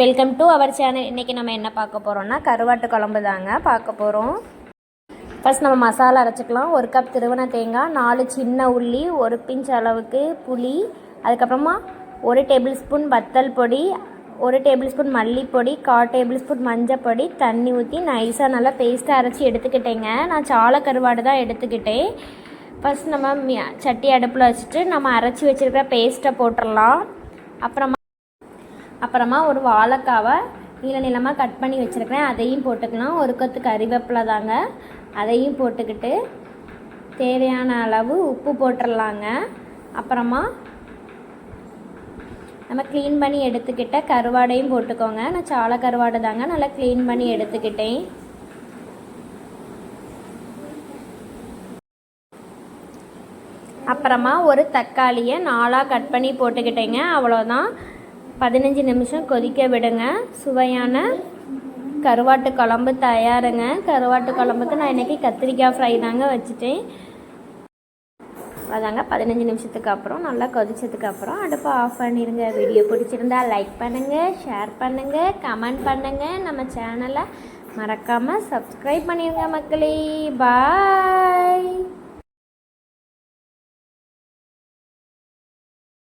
Welcome to our channel இன்றைக்கி நம்ம என்ன பார்க்க போகிறோம்னா கருவாட்டு குழம்பு தாங்க பார்க்க போகிறோம் ஃபஸ்ட் நம்ம மசாலா அரைச்சிக்கலாம். ஒரு கப் திருவண தேங்காய் நாலு சின்ன உள்ளி ஒரு பிஞ்ச் அளவுக்கு புளி அதுக்கப்புறமா ஒரு டேபிள் ஸ்பூன் வத்தல் பொடி ஒரு டேபிள் ஸ்பூன் மல்லிப்பொடி கால் டேபிள் ஸ்பூன் மஞ்சள் பொடி தண்ணி ஊற்றி நைஸாக நல்லா பேஸ்ட்டாக அரைச்சி எடுத்துக்கிட்டேங்க. நான் சாலை கருவாடு தான் எடுத்துக்கிட்டேன். ஃபஸ்ட் நம்ம சட்டி அடுப்பில் வச்சுட்டு நம்ம அரைச்சி வச்சுருக்கிற பேஸ்ட்டை போட்டுடலாம் அப்புறமா அப்புறமா ஒரு வாழைக்காவை நீள நீளமாக கட் பண்ணி வச்சுருக்கிறேன். அதையும் போட்டுக்கலாம். ஒரு கொத்து கறிவேப்பிலை தாங்க. அதையும் போட்டுக்கிட்டு தேவையான அளவு உப்பு போட்டுடலாங்க அப்புறமா நம்ம க்ளீன் பண்ணி எடுத்துக்கிட்ட கருவாடையும் போட்டுக்கோங்க. நான் சாலை கருவாடை தாங்க நல்லா க்ளீன் பண்ணி எடுத்துக்கிட்டேன். அப்புறமா ஒரு தக்காளியை நாலாக கட் பண்ணி போட்டுக்கிட்டேங்க. அவ்வளோதான் பதினஞ்சு நிமிஷம் கொதிக்க விடுங்க. சுவையான கருவாட்டு குழம்பு தயாருங்க. கருவாட்டு குழம்புக்கு நான் இன்றைக்கி கத்திரிக்காய் ஃப்ரை தாங்க வச்சுட்டேன். அதாங்க பதினஞ்சு நிமிஷத்துக்கு அப்புறம் நல்லா கொதித்ததுக்கு அப்புறம் அடுப்பை ஆஃப் பண்ணிடுங்க வீடியோ பிடிச்சிருந்தா லைக் பண்ணுங்கள் ஷேர் பண்ணுங்கள் கமெண்ட் பண்ணுங்கள் நம்ம சேனலை மறக்காமல் சப்ஸ்கிரைப் பண்ணிடுங்க மக்களே. பா